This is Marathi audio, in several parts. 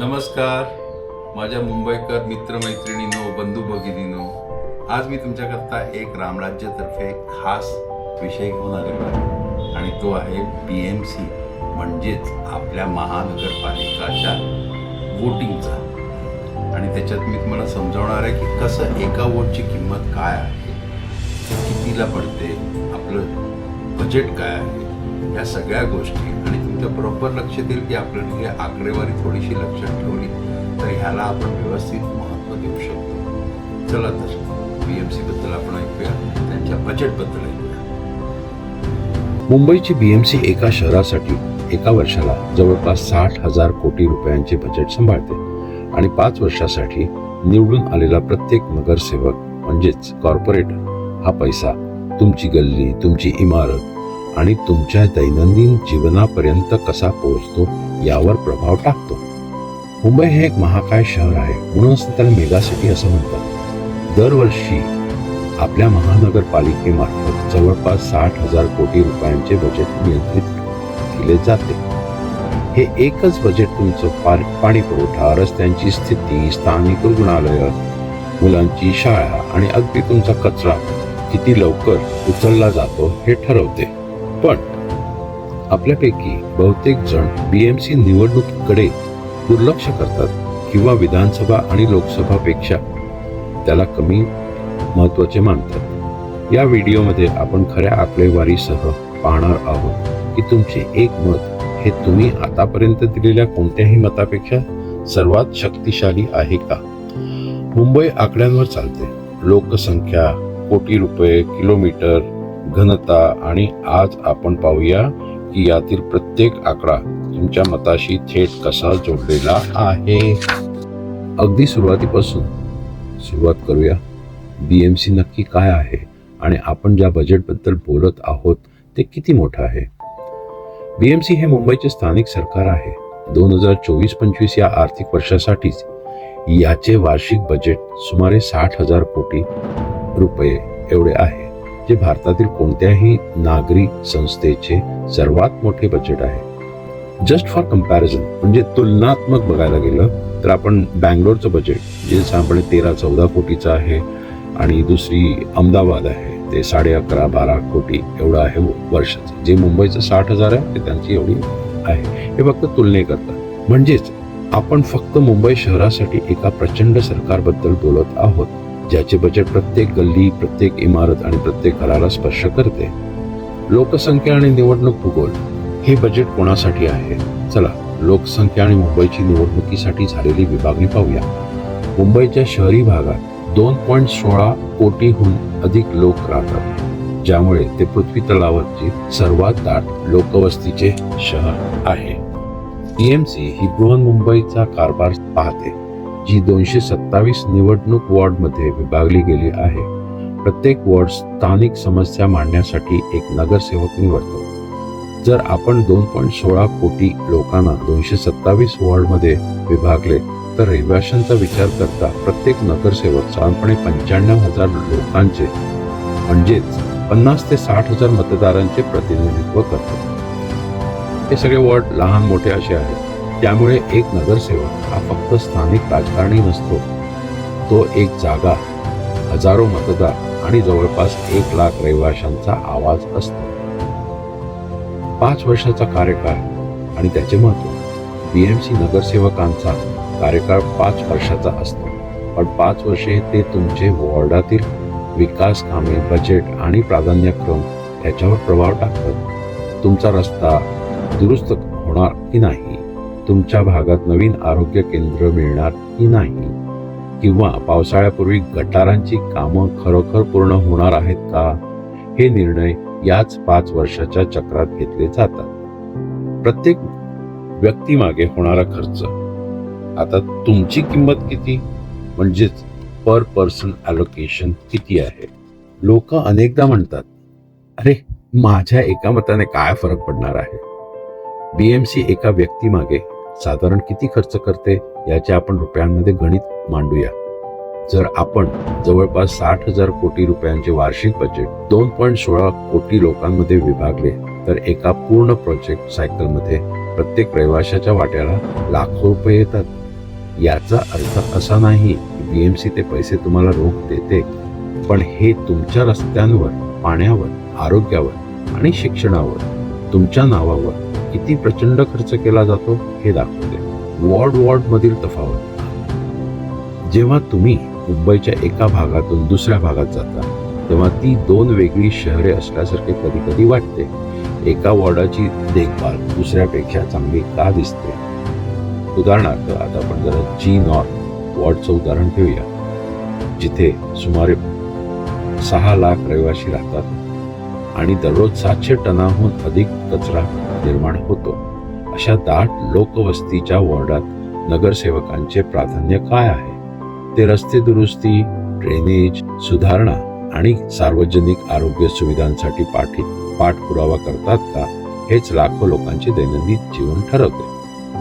नमस्कार. माझ्या मुंबईकर मित्रमैत्रिणींनो बंधू भगिनीनो आज मी तुमच्याकरता एक रामराज्यतर्फे खास विषय घेऊन आलेलो आहे. आणि तो आहे बी एम सी म्हणजेच आपल्या महानगरपालिकाच्या वोटिंगचा. आणि त्याच्यात मी तुम्हाला समजावणार आहे की कसं एका वोटची किंमत काय आहे कितीला पडते आपलं बजेट काय आहे या सगळ्या गोष्टी तुमच्या बरोबर लक्षात येईल की आपण ही आकडेवारी थोडीशी लक्षात ठेवली तर ह्याला आपण व्यवस्थित महत्त्व देऊ शकतो. चला तर पी एम सीबद्दल आपण ऐकूया त्यांच्या बजेटबद्दल ऐकूया. मुंबईची बीएमसी एका शहरासाठी एका वर्षाला जवळपास साठ हजार कोटी रुपयांचे बजेट सांभाळते आणि पाच वर्षासाठी निवडून आलेला प्रत्येक नगरसेवक म्हणजेच कॉर्पोरेटर हा पैसा तुमची गल्ली तुमची इमारत आणि तुमच्या दैनंदिन जीवनापर्यंत कसा पोहोचतो यावर प्रभाव टाकतो. मुंबई हे एक महाकाय शहर आहे म्हणूनच त्याला मेगा सिटी असं म्हणतात. दरवर्षी आपल्या महानगरपालिकेमार्फत जवळपास साठ हजार कोटी रुपयांचे बजेट नियंत्रित केले जाते. हे एकच बजेट तुमचं पा- पाणी पुरवठा रस्त्यांची स्थिती स्थानिक रुग्णालय मुलांची शाळा आणि अगदी तुमचा कचरा किती लवकर उचलला जातो हे ठरवते. पण आपल्यापैकी बहुतेक जण बीएमसी निवडणुकीकडे दुर्लक्ष करतात किंवा विधानसभा आणि लोकसभापेक्षा त्याला कमी महत्त्वाचे मानतात. या व्हिडिओमध्ये आपण खऱ्या आकडेवारीसह पाहणार आहोत की तुमचे एक मत हे तुम्ही आतापर्यंत दिलेल्या कोणत्याही मतापेक्षा सर्वात शक्तिशाली आहे का? मुंबई आकड्यांवर चालते. लोकसंख्या कोटी रुपये किलोमीटर घनता आणि आज आपण पाहूया की यातील प्रत्येक आकडा तुमच्या मताशी थेट कसा जोडलेला आहे. अगदी सुरुवातीपासून सुरुवात करूया. बी एम सी नक्की काय आहे आणि आपण ज्या बजेटबद्दल बोलत आहोत ते किती मोठं आहे? बी एम सी हे मुंबईचे स्थानिक सरकार आहे. दोन हजार चोवीस पंचवीस या आर्थिक वर्षासाठीच याचे वार्षिक बजेट सुमारे साठ हजार कोटी रुपये एवढे आहे. जे भारतातील कोणत्याही नागरी संस्थेचे सर्वात मोठे बजेट आहे. जस्ट फॉर कंपॅरिझन म्हणजे तुलनात्मक बघायला गेलं तर आपण बँगलोरचं बजेट जे साधारण तेरा चौदा कोटीचं आहे आणि दुसरी अहमदाबाद आहे ते साडे अकरा बारा कोटी एवढं आहे वर्षाचं. जे मुंबईचं साठ हजार आहे ते त्यांची एवढी आहे. हे फक्त तुलने करतात म्हणजेच आपण फक्त मुंबई शहरासाठी एका प्रचंड सरकारबद्दल बोलत आहोत. ज्याचे बजेट प्रत्येक गल्ली प्रत्येक इमारत आणि प्रत्येक घराला स्पर्श करते. लोकसंख्या आणि निवडणूक भूगोल हे बजेट कोणासाठी आहे? चला लोकसंख्या आणि मुंबईची निवडणुकीसाठी झालेली विभागणी पाहूया. मुंबईच्या शहरी भागात दोन पॉईंट सोळा कोटीहून अधिक लोक राहतात. ज्यामुळे ते पृथ्वी तलावरची सर्वात दाट लोकवस्तीचे शहर आहे. टीएमसी ही बृहन्मुंबईचा कारभार पाहते. जी दोनशे सत्तावीस निवडणूक वॉर्डमध्ये विभागली गेली आहे. प्रत्येक वॉर्ड स्थानिक समस्या मांडण्यासाठी एक नगरसेवक निवडतो. जर आपण दोन पॉईंट सोळा कोटी लोकांना दोनशे सत्तावीस वॉर्डमध्ये विभागले तर रहिवाशांचा विचार करता प्रत्येक नगरसेवक साधारणपणे पंच्याण्णव हजार लोकांचे म्हणजेच पन्नास ते साठ हजार मतदारांचे प्रतिनिधित्व करतो. हे सगळे वॉर्ड लहान मोठे असे आहेत. त्यामुळे एक नगरसेवक हा फक्त स्थानिक राजकारणी नसतो. तो एक जागा हजारो मतदार आणि जवळपास एक लाख रहिवाशांचा आवाज असतो. पाच वर्षाचा कार्यकाळ आणि त्याचे महत्त्व बीएमसी नगरसेवकांचा कार्यकाळ पाच वर्षाचा असतो. पण पाच वर्षे ते तुमचे वॉर्डातील विकास कामे बजेट आणि प्राधान्यक्रम याच्यावर प्रभाव टाकतात. तुमचा रस्ता दुरुस्त होणार की नाही? तुमच्या भागात नवीन आरोग्य केंद्र मिळणार की नाही? किंवा पावसाळ्यापूर्वी गटारांची कामं खरोखर पूर्ण होणार आहेत का? हे निर्णय याच पाच वर्षाच्या चक्रात घेतले जातात. प्रत्येक व्यक्तीमागे होणारा खर्च. आता तुमची किंमत किती? म्हणजेच पर पर्सन अलोकेशन किती आहे? लोक अनेकदा म्हणतात अरे माझ्या एका मताने काय फरक पडणार आहे? बीएमसी एका व्यक्तीमागे साधारण किती खर्च करते याचे आपण रुपयांमध्ये गणित मांडूया. जर आपण जवळपास साठ हजार कोटी रुपयांचे वार्षिक बजेट दोन पॉईंट सोळा कोटी लोकांमध्ये विभागले तर एका पूर्ण प्रोजेक्ट सायकलमध्ये प्रत्येक रहिवाशाच्या वाट्याला लाखो रुपये येतात. याचा अर्थ असा नाही की बीएमसी ते पैसे तुम्हाला रोख देते पण हे तुमच्या रस्त्यांवर पाण्यावर आरोग्यावर आणि शिक्षणावर तुमच्या नावावर किती प्रचंड खर्च केला जातो हे दाखवते वॉर्ड वॉर्ड मधील तफावत. जेव्हा तुम्ही मुंबईच्या एका भागातून दुसऱ्या भागात जाता तेव्हा ती दोन वेगळी शहरे असल्यासारखे कधी कधी वाटते. एका वॉर्डाची देखभाल दुसऱ्यापेक्षा चांगली का दिसते? उदाहरणार्थ आता आपण जरा जी नॉर्थ वॉर्डचं उदाहरण घेऊया जिथे सुमारे सहा लाख रहिवासी राहतात आणि दररोज सातशे टनाहून अधिक कचरा निर्माण होतो. अशा दाट लोकवस्तीच्या वॉर्डात नगरसेवकांचे प्राधान्य काय आहे? ते रस्ते दुरुस्ती ड्रेनेज सुधारणा आणि सार्वजनिक आरोग्य सुविधांसाठी पाठी पाठपुरावा करतात का? हेच लाखो लोकांचे दैनंदिन जीवन ठरवते.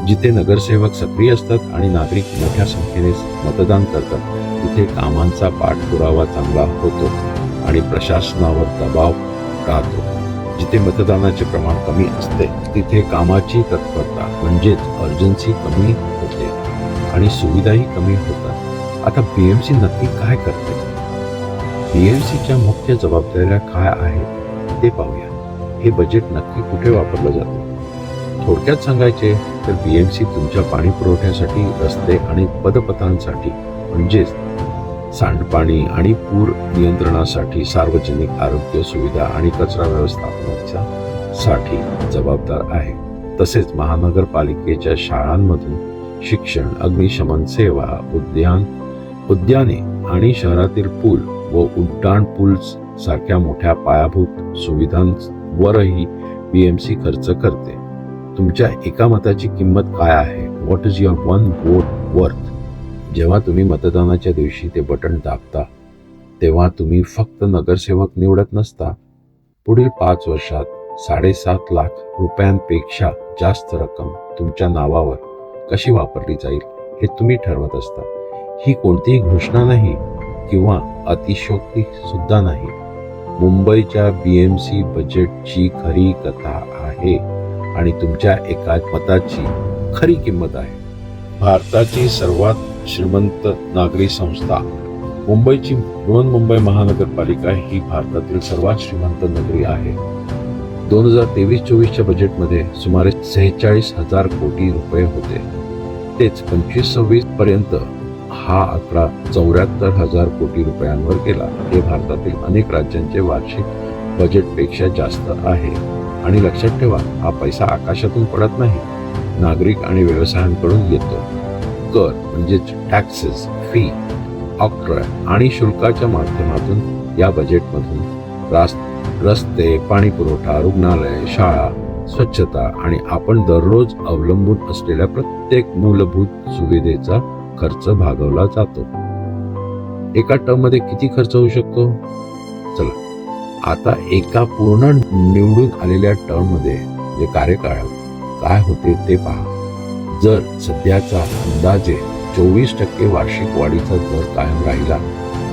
जिथे नगरसेवक सक्रिय असतात आणि नागरिक मोठ्या संख्येने मतदान करतात तिथे कामांचा पाठपुरावा चांगला होतो आणि प्रशासनावर दबाव राहतो. जिथे मतदानाचे प्रमाण कमी असते तिथे कामाची तत्परता म्हणजेच अर्जन्सी कमी होते आणि सुविधाही कमी होतात. आता बीएमसी नक्की काय करते? बीएमसीच्या मुख्य जबाबदाऱ्या काय आहेत ते पाहूया. हे बजेट नक्की कुठे वापरलं जातं? थोडक्यात सांगायचे तर बीएमसी तुमच्या पाणी पुरवठ्यासाठी रस्ते आणि पदपथांसाठी म्हणजेच सांडपाणी आणि पूर नियंत्रणासाठी सार्वजनिक आरोग्य सुविधा आणि कचरा व्यवस्थापनाच्या साठी जबाबदार आहे. तसेच महानगरपालिकेच्या शाळांमधून शिक्षण अग्निशमन सेवा उद्यान उद्याने आणि शहरातील पूल व उड्डाण पूल सारख्या मोठ्या पायाभूत सुविधांवरही बी एम सी खर्च करते. तुमच्या एका मताची किंमत काय आहे? What is your one vote worth जेव्हा तुम्ही मतदानाच्या दिवशी ते बटन दाबता तेव्हा तुम्ही फक्त नगरसेवक निवडत नसता. पुढील पाच वर्षात साडेसात लाख रुपयांपेक्षा जास्त रक्कम तुमच्या नावावर कशी वापरली जाईल हे तुम्ही ठरवत असता. ही कोणतीही घोषणा नाही किंवा अतिशोक्ती सुद्धा नाही. मुंबईच्या बी एम सी बजेटची खरी कथा आहे आणि तुमच्या एका मताची खरी किंमत आहे. भारताची सर्वात श्रीमंत नागरी संस्था. मुंबईची बृहन्मुंबई महानगरपालिका ही भारतातील सर्वात श्रीमंत नगरी आहे. दोन हजार तेवीस चोवीसच्या बजेटमध्ये सुमारे सेहेचाळीस हजार कोटी रुपये होते. तेच पंचवीस सव्वीस पर्यंत हा आकडा चौऱ्याहत्तर हजार कोटी रुपयांवर गेला. हे भारतातील अनेक राज्यांचे वार्षिक बजेटपेक्षा जास्त आहे. आणि लक्षात ठेवा हा पैसा आकाशातून पडत नाही. नागरिक आणि व्यवसायांकडून येतो. कर म्हणजेच टॅक्सेस फी ऑक्ट्रा आणि शुल्काच्या माध्यमातून या बजेटमधून रास रस्ते पाणी पुरवठा रुग्णालय शाळा स्वच्छता आणि आपण दररोज अवलंबून असलेल्या प्रत्येक मूलभूत सुविधेचा खर्च भागवला जातो. एका टर्ममध्ये किती खर्च होऊ शकतो? चला आता एका पूर्ण निवडून आलेल्या टर्ममध्ये जे कार्यकाळ काय होते ते पहा. जर सध्याचा अंदाजे चोवीस टक्के वार्षिक वाढीचा दर कायम राहिला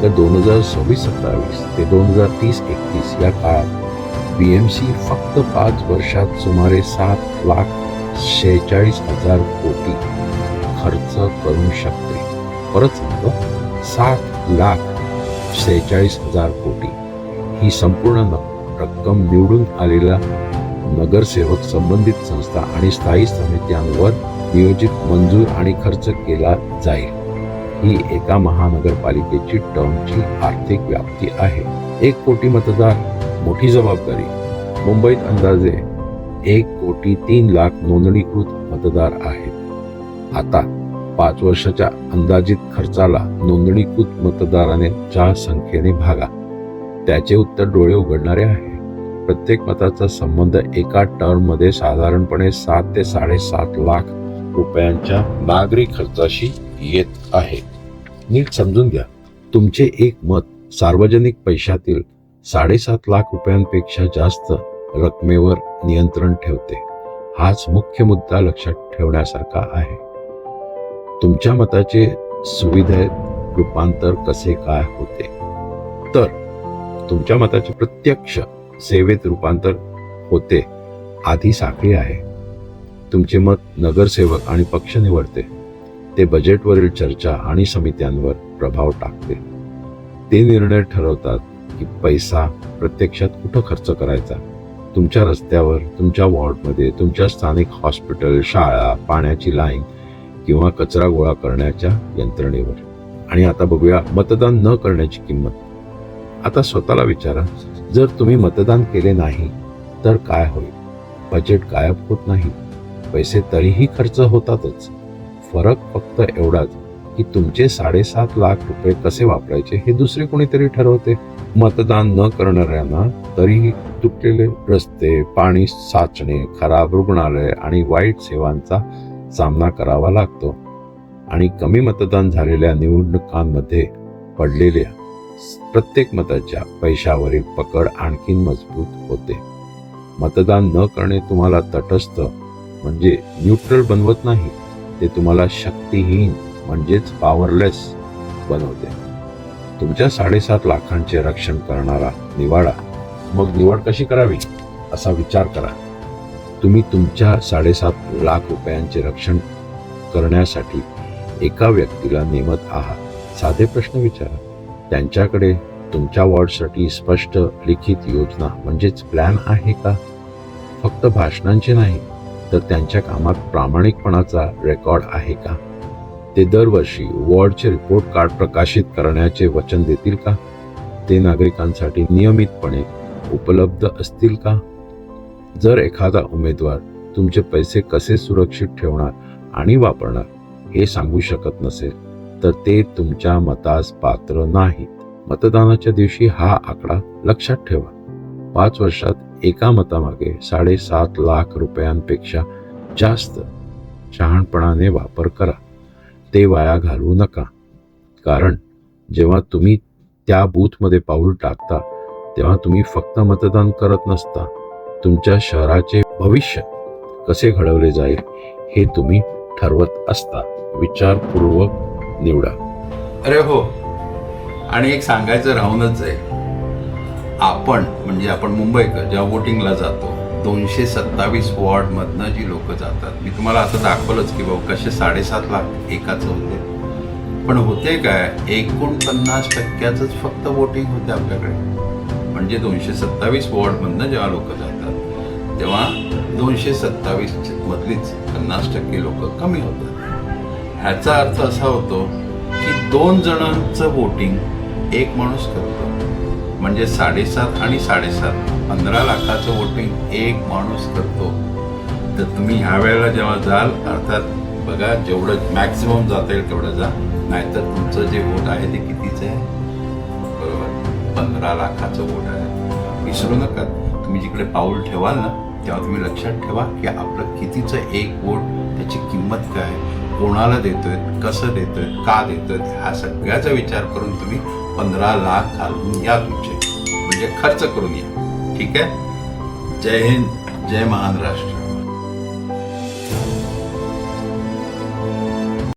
तर दोन हजार सव्वीस सत्तावीस ते दोन हजार तीस एकतीस या काळात बी एम सी फक्त पाच वर्षात सुमारे सात लाख शेहेचाळीस हजार कोटी खर्च करू शकते. परत सांगतो सात लाख शेहेचाळीस हजार कोटी ही संपूर्ण रक्कम निवडून आलेला नगरसेवक संबंधित संस्था आणि स्थायी समित्यांवर नियोजित मंजूर आणि खर्च केला जाईल. ही एका महानगरपालिकेची टर्मची आर्थिक व्याप्ती आहे. एक कोटी मतदार मोठी जबाबदारी. मुंबईत अंदाजे एक कोटी तीन लाख नोंदणीकृत मतदार आहेत. आता पाच वर्षाच्या अंदाजित खर्चाला नोंदणीकृत मतदाराने चार संख्येने भागा. त्याचे उत्तर डोळे उघडणारे आहे. प्रत्येक मताचा संबंध एका टर्ममध्ये साधारणपणे सात ते साडेसात लाख रुपयांच्या नागरी खर्चाशी येत आहे. नीट समजून घ्या. तुमचे एक मत सार्वजनिक पैशातील साडेसात लाख रुपयांपेक्षा जास्त रकमेवर नियंत्रण ठेवते. हाच मुख्य मुद्दा लक्षात ठेवण्यासारखा आहे. तुमच्या मताचे सुविधेत रूपांतर कसे काय होते? तर तुमच्या मताचे प्रत्यक्ष सेवेत रूपांतर होते. आधी साखळी आहे. तुमचे मत नगरसेवक आणि पक्ष निवडते. ते बजेटवरील चर्चा आणि समित्यांवर प्रभाव टाकते. ते निर्णय ठरवतात की पैसा प्रत्यक्षात कुठं खर्च करायचा? तुमच्या रस्त्यावर तुमच्या वॉर्डमध्ये तुमच्या स्थानिक हॉस्पिटल शाळा पाण्याची लाईन किंवा कचरा गोळा करण्याच्या यंत्रणेवर. आणि आता बघूया मतदान न करण्याची किंमत. आता स्वतःला विचारा जर तुम्ही मतदान केले नाही तर काय होईल? बजेट गायब होत नाही. पैसे तरीही खर्च होतातच. फरक फक्त एवढाच की तुमचे साडेसात लाख रुपये कसे वापरायचे हे दुसरे कोणीतरी ठरवते. मतदान न करणाऱ्यांना तरीही तुटलेले रस्ते पाणी साचणे खराब रुग्णालय आणि वाईट सेवांचा सामना करावा लागतो. आणि कमी मतदान झालेल्या निवडणुकांमध्ये पडलेल्या प्रत्येक मताच्या पैशावरील पकड आणखीन मजबूत होते. मतदान न करणे तुम्हाला तटस्थ म्हणजे न्यूट्रल बनवत नाही. ते तुम्हाला शक्तिहीन म्हणजेच पॉवरलेस बनवते. तुमच्या साडेसात लाखांचे रक्षण करणारा निवाडा मग निवड कशी करावी? असा विचार करा. तुम्ही तुमच्या साडेसात लाख रुपयांचे रक्षण करण्यासाठी एका व्यक्तीला नेमत आहात. साधे प्रश्न विचारा. त्यांच्याकडे तुमच्या वॉर्डसाठी स्पष्ट लिखित योजना म्हणजेच प्लॅन आहे का? फक्त भाषणांचे नाही तर त्यांच्या कामात प्रामाणिकपणाचा रेकॉर्ड आहे का? ते दरवर्षी वॉर्डचे रिपोर्ट कार्ड प्रकाशित करण्याचे वचन देतील का? ते नागरिकांसाठी नियमितपणे उपलब्ध असतील का? जर एखादा उमेदवार तुमचे पैसे कसे सुरक्षित ठेवणार आणि वापरणार हे सांगू शकत नसेल तर ते तुमच्या मतास पात्र नाहीत. मतदानाच्या दिवशी हा आकडा लक्षात ठेवा. पाच वर्षात एका मतामागे साडेसात लाख रुपयांपेक्षा जास्त शहाणपणाने वापर करा. ते वाया घालवू नका. कारण जेव्हा तुम्ही त्या बूथमध्ये पाऊल टाकता तेव्हा तुम्ही फक्त मतदान करत नसता. तुमच्या शहराचे भविष्य कसे घडवले जाईल हे तुम्ही ठरवत असता. विचारपूर्वक निवडा. अरे हो. आणि एक सांगायचं राहूनच जाईल. आपण म्हणजे आपण मुंबईकर जेव्हा वोटिंगला जातो दोनशे सत्तावीस वॉर्डमधनं जी लोक जातात. मी तुम्हाला आता दाखवलंच की बाबा कसे साडेसात लाख एकाच होते. पण होते काय एकोणपन्नास टक्क्याचंच फक्त वोटिंग होते आपल्याकडे. म्हणजे दोनशे सत्तावीस वॉर्डमधनं जेव्हा लोक जातात तेव्हा दोनशे सत्तावीस मधलीच पन्नास टक्के लोक कमी होतात. ह्याचा अर्थ असा होतो की दोन जणांचं वोटिंग एक माणूस करतो. म्हणजे साडेसात आणि साडेसात. पंधरा लाखाचं वोटिंग एक माणूस करतो. तर तुम्ही ह्या वेळेला जेव्हा जाल अर्थात बघा जेवढं मॅक्सिमम जाता येईल तेवढं जा. नाहीतर तुमचं जे वोट आहे ते कितीचं आहे? बरोबर. पंधरा लाखाचं वोट आहे. विसरू नका. तुम्ही जिकडे पाऊल ठेवाल ना तेव्हा तुम्ही लक्षात ठेवा की आपलं कितीचं एक वोट त्याची किंमत काय कोणाला देतोय? कसं देतोय? का देतोय? ह्या सगळ्याचा विचार करून तुम्ही पंधरा लाख घालून या तुमचे. म्हणजे खर्च करून या. ठीक आहे? जय हिंद जय महान राष्ट्र